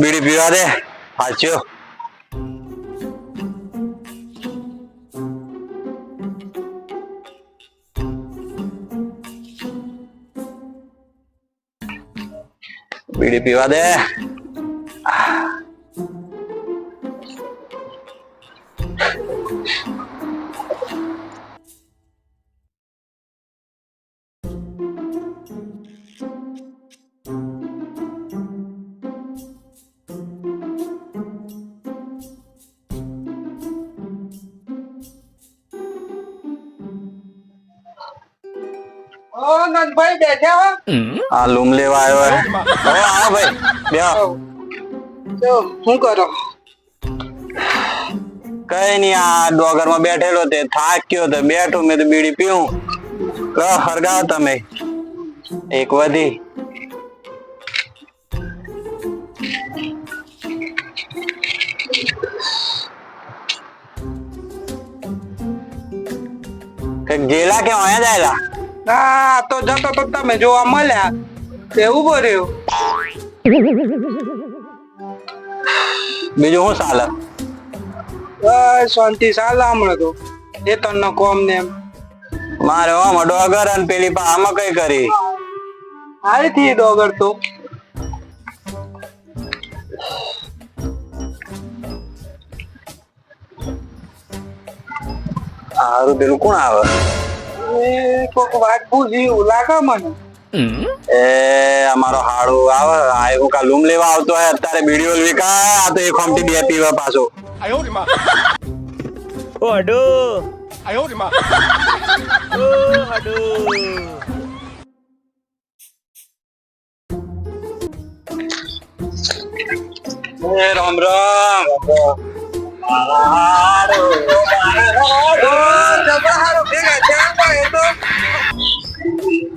બીડી પીવા દે. હાચ્યો બીડી પીવા દે. ઓ નંદભાઈ બેઠા હો આ લૂમ લેવા આવ્યો હે. હો આવો ભાઈ બેહો તો શું કરો કઈ નઈ આ ડોગરમાં બેઠેલો તે થાક્યો તો બેઠો મેં તો બીડી પીવું લો હરગાવ તમે એક વધી કે ગેલા કે અહીંયા જાયલા ના તો જતો તો તમે જોવા મળ્યા. તે ઊભો રહ્યો. બીજું શું ચાલે બસ શાંતિ ચાલે હમણાં તો. એ તને કોમ ને એમ. મારે આમાં ડોગર અને પેલી પા આમાં કઈ કરી? આવી થી ડોગર તો. હારું પેલું કોણ આવે? વાત કોક વાગવું મને. એ અમારો હાડો આવે આવ્યો કા લૂમ લેવા આવતો હોય અત્યારે બીડીઓ વિકા આ તો એક ખમટી બે પીવા પાછો. આયો રે માં. ઓ હડો. આયો રે માં. ઓ હડો. રામ રામ. રામ રામ રામ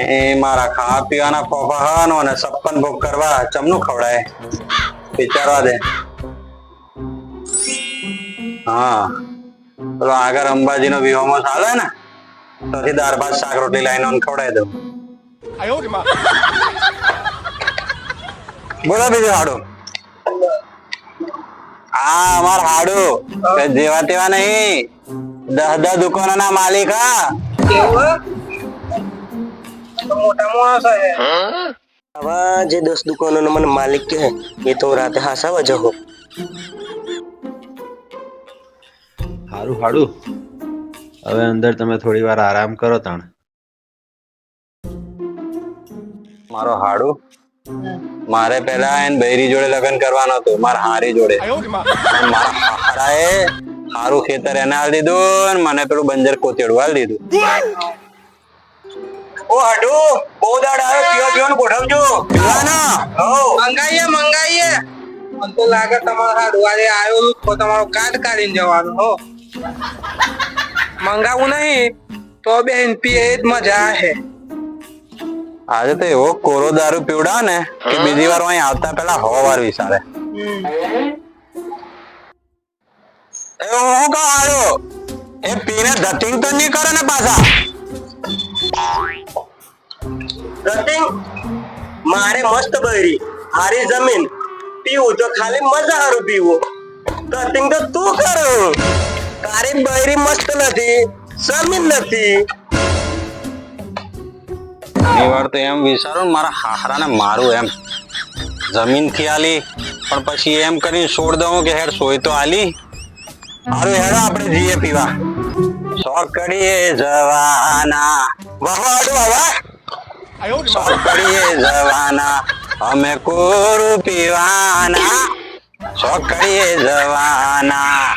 એ મારા ખાવા પીવાના ખોફાહાનો અને સપ્પન ભોગ કરવા ચમનું ખવડાય. વિચારવા દે. હા. પેલો આગળ અંબાજીનો વિહોમો ચાલે ને તોથી દાળ ભાત, શાક, રોટલી લાઈને ખવડાવી દઉં. બોલો બીજું હાડું. હા અમાર હાડું. જેવા તેવા નહીં. દસ દસ દુકાનો ના માલિક હા? જે દસ દુકાનોનો મને માલિક કે એ તો રાતે હાસાવા જહો હારું હારું. હવે અંદર તમે થોડી વાર આરામ કરો તાણ. મારો હાડુ? મારે પેલા એન બૈરી જોડે લગ્ન કરવાનો હતો મારા હારી જોડે. મારા હારા એ હારું ખેતર એને હાલ દીધું મને પેલું બંજર કોતેડું હાલ દીધું. ઓ હાડુ બહુ દાડ આવ્યો પીવા પીવાનું ગોઠવજો. પીવાના? હો મંગાઈએ મંગાઈએ. મને તો લાગે તમારે હાડુ આજે આવ્યો તો તમારો કાર્ડ કાઢીને જવાનો હો. મંગાવું નહીં તો બેન પીએ જ મજા હે. આજે તો એવો કોરો દારૂ પીવડા ને કે બીજી વાર અહીં આવતા પેલા હવા વાર વિચારે. એ હું કહું આવ્યો એ પીને ધતિંગ તો નહીં કરે ને પાછા? રતિંગ મારે મસ્ત બૈરી હારી જમીન પીવું તો ખાલી મજા હારું પીવું રતિંગ તો તું કરો તારી બૈરી મસ્ત નથી જમીન નથી ઘણી વાર તો એમ વિચારું ને મારા હાહરાને મારું એમ જમીનથી આલી પણ પછી એમ કરીને છોડ દઉં કે હેડ સોય તો આલી હારું હેડો આપણે જઈએ પીવા સોકડીએ જવાના વહાડો હવા અમે કોરું પીવાના. છોકરી જવાના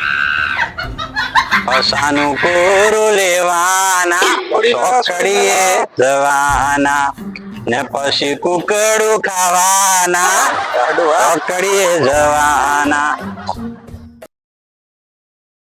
હસાનું કોરું લેવાના. છોકરીએ જવાના, ને પછી કુકડું ખાવાના. છોકરીએ જવાના.